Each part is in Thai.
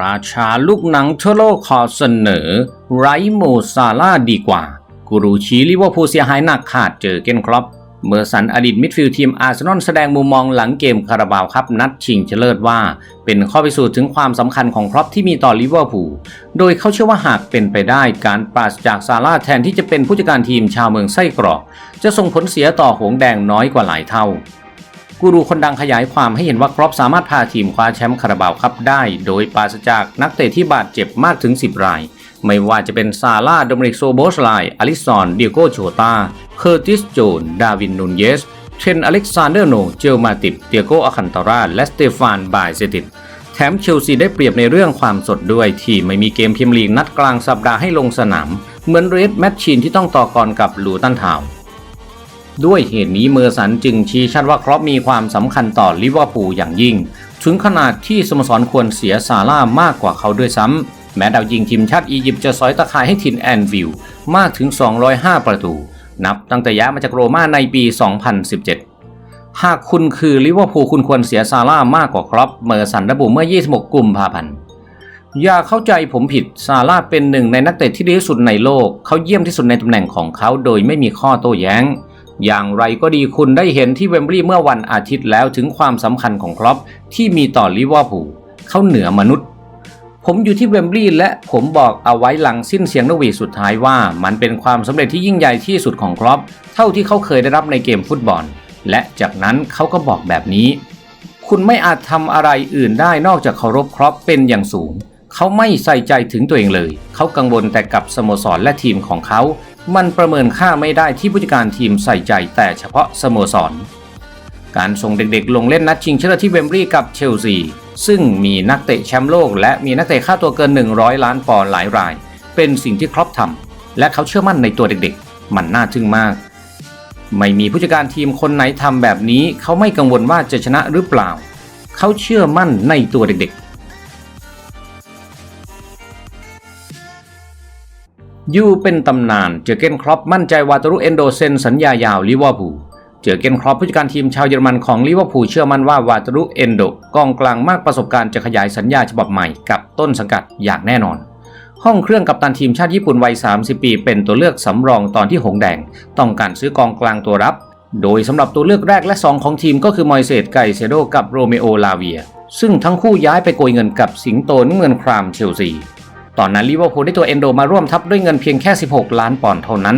ราชาลูกหนังทั่วโลกขอเสนอ ไรโมซาร่าดีกว่า กูรูชี้ลิเวอร์พูลเสียหายหนักขาดเจอเกนครอปเมอร์สันอดีตมิดฟิลด์ทีมอาร์เซนอลแสดงมุมมองหลังเกมคาราบาวครับนัดชิงชนะเลิศว่า เป็นข้อพิสูจน์ถึงความสำคัญของครอปที่มีต่อลิเวอร์พูลโดยเขาเชื่อว่าหากเป็นไปได้การปราศจากซาร่าแทนที่จะเป็นผู้จัดการทีมชาวเมืองไส้กรอก จะส่งผลเสียต่อหงแดงน้อยกว่าหลายเท่า กูรูคนดังขยายความให้เห็นว่าครอปสามารถพาทีมคว้าแชมป์คาราบาวครับได้ โดยปราศจากนักเตะที่บาดเจ็บมากถึง 10 ราย ไม่ว่าจะเป็นซาร่าโดมินิกโซโบสไลอลิซอนเดียโกโชตาเคอร์ติสโจน ดาวินนูนเยส เทรนอเล็กซานเดอร์โน เจลมาติบเตียโกอาคันตารา และสเตฟานบายเซติดแถมเชลซีได้เปรียบในเรื่องความสดด้วย ที่ไม่มีเกมพรีเมียร์ลีกนัดกลางสัปดาห์ให้ลงสนาม เหมือนเรดแมตชินที่ต้องต่อกรกับลูตันทาวน์ ด้วยเหตุนี้เมอร์สันจึงชี้ชัดว่าครอปมีความสำคัญต่อลิเวอร์พูลอย่างยิ่ง ถึงขนาดที่สโมสรควรเสียซาร่ามากกว่าเขาด้วยซ้ำแม้ดาวยิงทีมชาติอียิปต์จะสอยตะข่ายให้ทินแอนวิลมากถึง 205 ประตู นับตั้งแต่ย้ายมาจากโรม่าในปี 2017 หากคุณคือลิเวอร์พูลคุณควรเสียซาร่ามากกว่าครอปเมอร์สันระบุเมื่อ 26 กุมภาพันธ์อย่าเข้าใจผมผิดซาร่าเป็นหนึ่งในนักเตะที่ดีที่สุดในโลก เขาเยี่ยมที่สุดในตำแหน่งของเขาโดยไม่มีข้อโต้แย้ง อย่างไรก็ดีคุณได้เห็นที่เวมบลีย์เมื่อวันอาทิตย์แล้วถึงความสำคัญของครอปที่มีต่อลิเวอร์พูลเขาเหนือมนุษย์ ผมอยู่ที่เวมบลีย์และผมบอกเอาไว้หลังสิ้นเสียงนกวีสุดท้ายว่า มันเป็นความสำเร็จที่ยิ่งใหญ่ที่สุดของครอปเท่าที่เขาเคยได้รับในเกมฟุตบอล และจากนั้นเขาก็บอกแบบนี้ คุณไม่อาจทำอะไรอื่นได้นอกจากเคารพครอปเป็นอย่างสูงเขาไม่ใส่ใจถึงตัวเองเลย เขากังวลแต่กับสโมสรและทีมของเขา มันประเมินค่าไม่ได้ที่ผู้จัดการทีมใส่ใจแต่เฉพาะสโมสร การส่งเด็กๆ ลงเล่นนัดชิงชนะเลิศที่เวมบลีย์กับเชลซี ซึ่งมีนักเตะแชมป์โลก และมีนักเตะค่าตัวเกิน 100 ล้านปอนด์หลายราย เป็นสิ่งที่ครอปทำและเขาเชื่อมั่นในตัวเด็กๆ มันน่าทึ่งมาก ไม่มีผู้จัดการทีมคนไหนทำแบบนี้ เขาไม่กังวลว่าจะชนะหรือเปล่า เขาเชื่อมั่นในตัวเด็กๆ ยูเป็นตำนาน เจอเกนครอปมั่นใจวาตารุเอนโดเซนสัญญายาวลิเวอร์พูล เจอเกนครอปผู้จัดการทีมชาวเยอรมันของลิเวอร์พูลเชื่อมั่นว่าวาตารุเอนโดกองกลางมากประสบการณ์จะขยายสัญญาฉบับใหม่กับต้นสังกัดอย่างแน่นอน ห้องเครื่องกับตันทีมชาติญี่ปุ่นวัย 30 ปี เป็นตัวเลือกสำรองตอนที่หงแดง ต้องการซื้อกองกลางตัวรับ โดยสำหรับตัวเลือกแรกและ 2 ของทีมก็คือมอยเซตไกเซโดกับโรเมโอลาเวียซึ่งทั้งคู่ย้ายไปโกยเงินกับสิงโตน้ำเงินครามเชลซี ตอนนั้นลิเวอร์พูลได้ตัวเอนโดมาร่วมทัพด้วยเงินเพียงแค่ 16 ล้านปอนด์เท่านั้น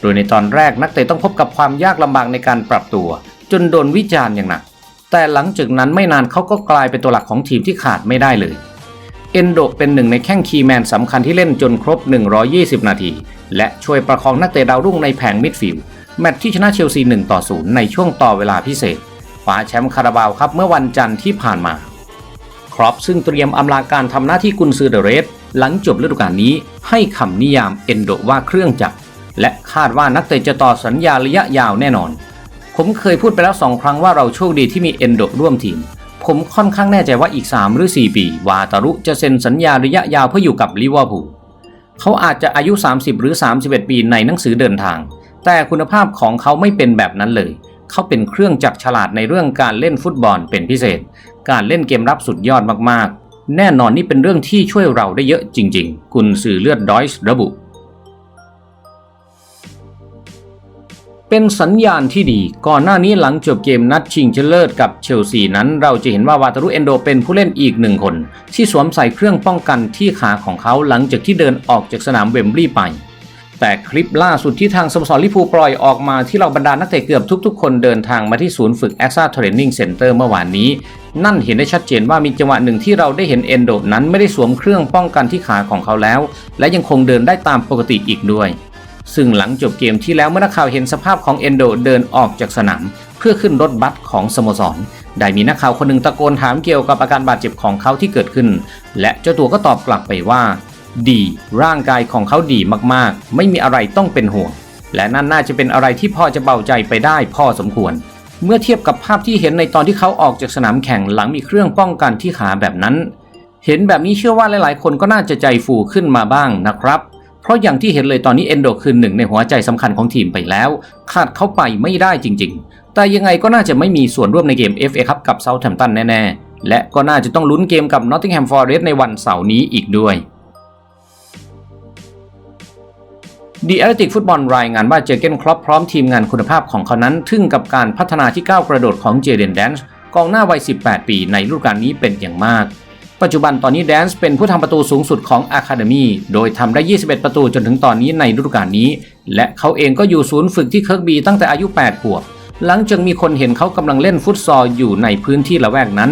โดยในตอนแรกนักเตะต้องพบกับความยากลำบากในการปรับตัว จนโดนวิจารณ์อย่างหนัก แต่หลังจากนั้นไม่นานเขาก็กลายเป็นตัวหลักของทีมที่ขาดไม่ได้เลย เอนโดเป็นหนึ่งในแข้งคีย์แมนสำคัญที่เล่นจนครบ 120 นาที และช่วยประคองนักเตะดาวรุ่งในแผงมิดฟิลด์แมตช์ที่ชนะเชลซี1ต่อ0ในช่วงต่อเวลาพิเศษคว้าแชมป์คาราบาวครับเมื่อวันจันทร์ที่ผ่านมา ครอปซึ่งเตรียมอำลาการทำหน้าที่กุนซือเดอะเรส หลังจบฤดูกาลนี้ให้คำนิยามเอนโดว่าเครื่องจักร และคาดว่านักเตะจะต่อสัญญาระยะยาวแน่นอน ผมเคยพูดไปแล้วสองครั้งว่าเราโชคดีที่มีเอนโดร่วมทีม ผมค่อนข้างแน่ใจว่าอีก 3 หรือ 4 ปี วาตารุจะเซ็นสัญญาระยะยาวเพื่ออยู่กับลิเวอร์พูลเขาอาจจะอายุ 30 หรือ 31 ปีในหนังสือเดินทาง แต่คุณภาพของเขาไม่เป็นแบบนั้นเลย เขาเป็นเครื่องจักรฉลาดในเรื่องการเล่นฟุตบอลเป็นพิเศษ การเล่นเกมรับสุดยอดมากๆ แน่นอนนี่เป็นเรื่องที่ช่วยเราได้เยอะจริง ๆ คุณสื่อเลือดดอยส์ระบุ เป็นสัญญาณที่ดี ก่อนหน้านี้หลังจบเกมนัดชิงชนะเลิศกับเชลซีนั้น เราจะเห็นว่าวาตารุเอนโดเป็นผู้เล่นอีกหนึ่งคน ที่สวมใส่เครื่องป้องกันที่ขาของเขาหลังจากที่เดินออกจากสนามเวมบลีย์ไป แต่คลิปล่าสุดที่ทางสโมสรลิเวอร์พูปล่อยออกมาที่เราบรรดานักเตะเกือบทุก ๆ คนเดินทางมาที่ศูนย์ฝึก a x a Training Center เมื่อวานนี้ นั่นเห็นได้ชัดเจนว่ามีจังหวะหนึ่งที่เราได้เห็นเอนโดนั้นไม่ได้สวมเครื่องป้องกันที่ขาของเขาแล้ว และยังคงเดินได้ตามปกติอีกด้วย ซึ่งหลังจบเกมที่แล้วเมื่อนักข่าวเห็นสภาพของเอนโดเดินออกจากสนามเพื่อขึ้นรถบัสของสโมสรได้มีนักข่าวคนหนึ่งตะโกนถามเกี่ยวกับอาการบาดเจ็บของเขาที่เกิดขึ้น และเจ้าตัวก็ตอบกลับไปว่า ดี ร่างกายของเขาดีมากๆ ไม่มีอะไรต้องเป็นห่วง และนั่นน่าจะเป็นอะไรที่พอจะเบาใจไปได้พอสมควร เมื่อเทียบกับภาพที่เห็นในตอนที่เขาออกจากสนามแข่งหลังมีเครื่องป้องกันที่ขาแบบนั้น เห็นแบบนี้เชื่อว่าหลายๆ คนก็น่าจะใจฟูขึ้นมาบ้างนะครับ เพราะอย่างที่เห็นเลยตอนนี้เอนโดคือหนึ่งในหัวใจสำคัญของทีมไปแล้ว ขาดเขาไปไม่ได้จริง ๆ แต่ยังไงก็น่าจะไม่มีส่วนร่วมในเกม FA ครับกับเซาท์แฮมป์ตันแน่ๆและก็น่าจะต้องลุ้นเกมกับ Nottingham Forest ในวันเสาร์นี้อีกด้วย ดีแอตติกฟุตบอลรายงานว่าเจเกนครอปพร้อมทีมงานคุณภาพของเขานั้น ทึ่งกับการพัฒนาที่ก้าวกระโดดของเจเดนแดนส์กองหน้าวัย 18 ปีในฤดูกาลนี้เป็นอย่างมาก ปัจจุบันตอนนี้แดนส์เป็นผู้ทำประตูสูงสุดของ Academy โดยทำได้ 21 ประตูจนถึงตอนนี้ในฤดูกาลนี้ และเขาเองก็อยู่ศูนย์ฝึกที่เคิร์กบีตั้งแต่อายุ 8 ขวบ หลังจากมีคนเห็นเขากำลังเล่นฟุตซอลอยู่ในพื้นที่ละแวกนั้น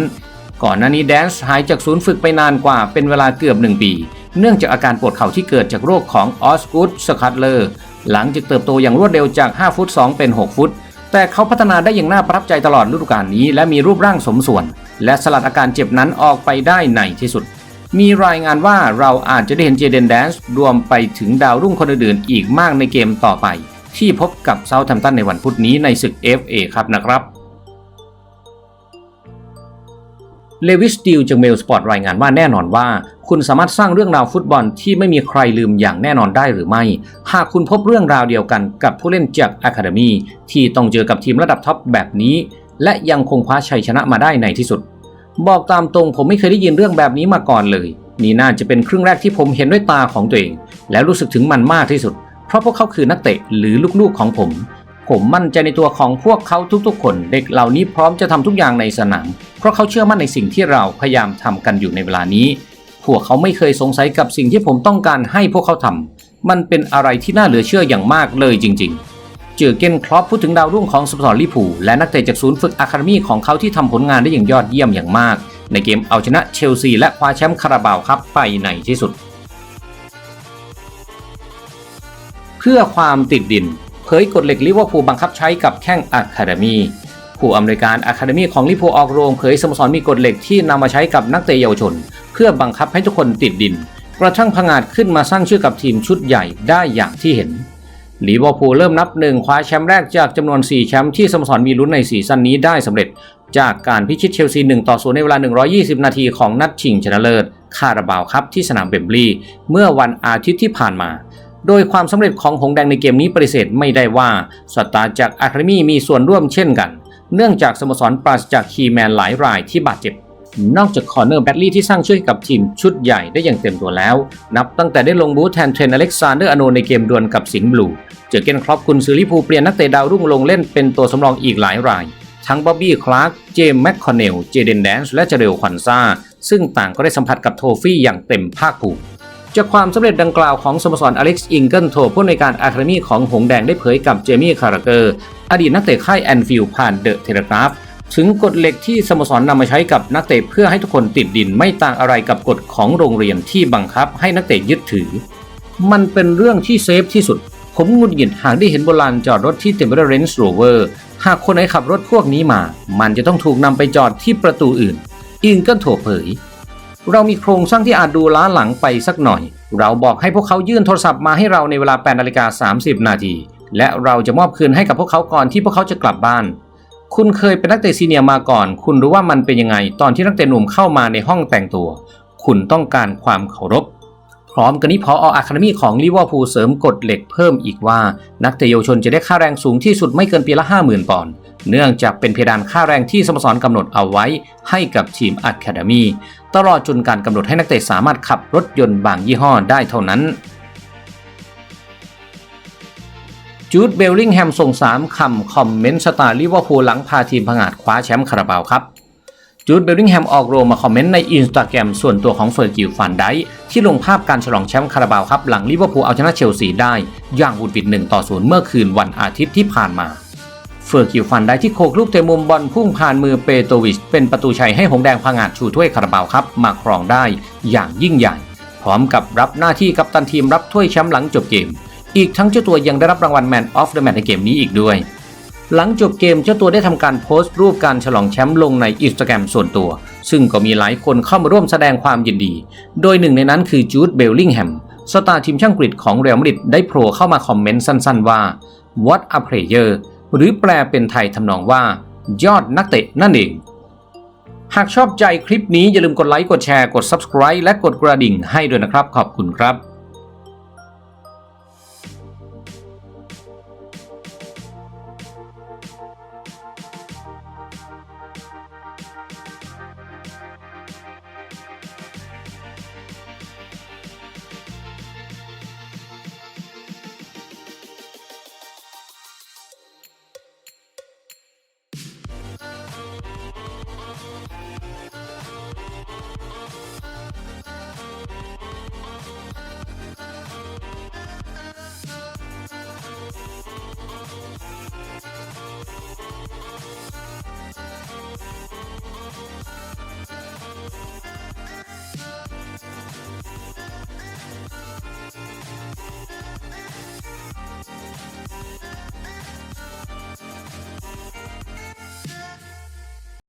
ก่อนหน้านี้แดนส์หายจากศูนย์ฝึกไปนานกว่าเป็นเวลาเกือบ 1 ปี เนื่องจากอาการปวดเข่าที่เกิดจากโรคของออสกูดสคัตเลอร์หลังจากเติบโตอย่างรวดเร็วจาก 5 ฟุต 2 เป็น 6 ฟุต แต่เขาพัฒนาได้อย่างน่าประทับใจตลอดฤดูกาลนี้ และมีรูปร่างสมส่วน และสลัดอาการเจ็บนั้นออกไปได้ในที่สุด มีรายงานว่าเราอาจจะได้เห็นเจเดนแดนส์รวมไปถึงดาวรุ่งคนอื่นๆอีกมากในเกมต่อไป ที่พบกับเซาท์แฮมป์ตันในวันพุธนี้ในศึก FA ครับนะครับ เลวิสติลจากเมลสปอร์ตรายงานว่าแน่นอนว่า คุณสามารถสร้างเรื่องราวฟุตบอลที่ไม่มีใครลืมอย่างแน่นอนได้หรือไม่ หากคุณพบเรื่องราวเดียวกันกับผู้เล่นจากอะคาเดมีที่ต้องเจอกับทีมระดับท็อปแบบนี้ และยังคงคว้าชัยชนะมาได้ในที่สุด บอกตามตรงผมไม่เคยได้ยินเรื่องแบบนี้มาก่อนเลย นี่น่าจะเป็นครึ่งแรกที่ผมเห็นด้วยตาของตัวเอง แล้วรู้สึกถึงมันมากที่สุด เพราะพวกเขาคือนักเตะหรือลูกๆของผม ผมมั่นใจในตัวของพวกเขาทุกๆ คน เด็กเหล่านี้พร้อมจะทำทุกอย่างในสนาม เพราะเขาเชื่อมั่นในสิ่งที่เราพยายามทำกันอยู่ในเวลานี้ พวกเขาไม่เคยสงสัยกับสิ่งที่ผมต้องการให้พวกเขาทำมันเป็นอะไรที่น่าเหลือเชื่ออย่างมากเลยจริง ๆเจอเกนคลอปพูดถึงดาวรุ่งของสโมสรลิพูและนักเตะจากศูนย์ฝึกอะคาเดมีของเขาที่ทำผลงานได้อย่างยอดเยี่ยมอย่างมาก ในเกมเอาชนะเชลซีและคว้าแชมป์คาราบาวครับไปในที่สุด เพื่อความติดดิน ผยกฎเหล็กลิเวอร์พูลบังคับใช้กับแข้งอะคาเดมีผู้อำนวยการอะคาเดมีของลิเวอร์พูลออกโรงเผยสโมสรมีกฎเหล็กที่นำมาใช้กับนักเตะเยาวชน เพื่อบังคับให้ทุกคนติดดิน กระทั่งพังอาจขึ้นมาสร้างชื่อกับทีมชุดใหญ่ได้อย่างที่เห็นลิเวอร์พูลเริ่มนับหนึ่งคว้าแชมป์แรกจากจำนวน 4 แชมป์ที่สโมสรมีลุ้นในซีซั่นนี้ได้สำเร็จ จากการพิชิตเชลซี 1 ต่อ 0 ในเวลา 120 นาทีของนัดชิงชนะเลิศคาราบาวครับที่สนามเบมบลีเมื่อวันอาทิตย์ที่ผ่านมา โดยความสำเร็จของหงแดงในเกมนี้ปฏิเสธไม่ได้ว่าสตาร์จากอะคาเดมีมีส่วนร่วมเช่นกัน เนื่องจากสโมสรปราศจากคีย์แมนหลายรายที่บาดเจ็บ นอกจากคอร์เนอร์แบดลีย์ที่สร้างชื่อให้กับทีมชุดใหญ่ได้อย่างเต็มตัวแล้ว นับตั้งแต่ได้ลงบูธแทนเทรนอเล็กซานเดอร์อโนในเกมดวลกับสิงห์บลูเจอเกนครอปคุณซือลิพูเปลี่ยนนักเตะดาวรุ่งลงเล่นเป็นตัวสำรองอีกหลายรายทั้งบ๊อบบี้ คลาร์ก เจมส์แมคคอนเนล เจเดนแดนส์ และเจเรลควันซา ซึ่งต่างก็ได้สัมผัสกับโทฟี่อย่างเต็มภาคภูมิ จากความสำเร็จดังกล่าวของสโมสรอเล็กซ์อิงเกิลโทผู้ในวยการอะคาเดมีของหงแดงได้เผยกับเจมี่คาราเกอร์ อดีตนักเตะค่ายแอนฟิลด์ผ่านเดอะเทเลกราฟถึงกฎเหล็กที่สโมสรนำมาใช้กับนักเตะเพื่อให้ทุกคนติดดินไม่ต่างอะไรกับกฎของโรงเรียนที่บังคับให้นักเตะยึดถือ มันเป็นเรื่องที่เซฟที่สุด ผมงุดหงิดหากได้เห็นโบราณจอดรถที่เต็มไปด้วยเรนจ์โรเวอร์หากคนไหนขับรถพวกนี้มา มันจะต้องถูกนำไปจอดที่ประตูอื่น อิงเกิลโทเผย เรามีโครงสร้างที่อาจดูล้าหลังไปสักหน่อย เราบอกให้พวกเขายื่นโทรศัพท์มาให้เราในเวลา8นาฬิกา30 นาที และเราจะมอบคืนให้กับพวกเขาก่อนที่พวกเขาจะกลับบ้าน คุณเคยเป็นนักเตะซีเนียร์มาก่อน คุณรู้ว่ามันเป็นยังไง ตอนที่นักเตะหนุ่มเข้ามาในห้องแต่งตัว คุณต้องการความเคารพพร้อมกันนี้พออะคาเดมีของลิเวอร์พูลเสริมกฎเหล็กเพิ่มอีกว่า นักเตะเยาวชนจะได้ค่าแรงสูงที่สุดไม่เกินปีละ 50,000 ปอนด์ เนื่องจากเป็นเพดานค่าแรงที่สโมสรกำหนดเอาไว้ให้กับทีมอะคาเดมีตลอดจนการกำหนดให้นักเตะสามารถขับรถยนต์บางยี่ห้อได้เท่านั้นจูดเบลลิงแฮมส่ง 3 คำ คอมเมนต์สตาร์ลิเวอร์พูลหลังพาทีมผงาดคว้าแชมป์คาราบาวครับจูดเบลลิงแฮมออกโรงมาคอมเมนต์ในอินสตาแกรมส่วนตัวของเฟอร์กิลฟันไดที่ลงภาพการฉลองแชมป์คาราบาวครับหลังลิเวอร์พูลเอาชนะเชลซีได้ อย่างบุดบิด1ต่อ0เมื่อคืนวันอาทิตย์ที่ผ่านมา เฟอร์กิลฟันได้ที่โคกลูกเตะมุมบอลพุ่งผ่านมือเปโตวิช เป็นประตูชัยให้หงแดงพงาดชูถ้วยคาราบาวครับ มาครองได้อย่างยิ่งใหญ่ พร้อมกับรับหน้าที่กัปตันทีมรับถ้วยแชมป์หลังจบเกม อีกทั้งเจ้าตัวยังได้รับรางวัล Man of the Match ในเกมนี้อีกด้วย หลังจบเกมเจ้าตัวได้ทำการโพสต์รูปการฉลองแชมป์ลงในอินสตาแกรมส่วนตัว ซึ่งก็มีหลายคนเข้ามาร่วมแสดงความยินดี โดยหนึ่งในนั้นคือจูดเบลลิงแฮมสตาร์ทีมช่างกรีฑของเรอัลมาดริดได้โผล่เข้ามาคอมเมนต์สั้นๆว่า What a player หรือแปลเป็นไทยทำนองว่า ยอดนักเตะนั่นเอง หากชอบใจคลิปนี้อย่าลืมกดไลค์กดแชร์กด Subscribe และกดกระดิ่งให้ด้วยนะครับ ขอบคุณครับ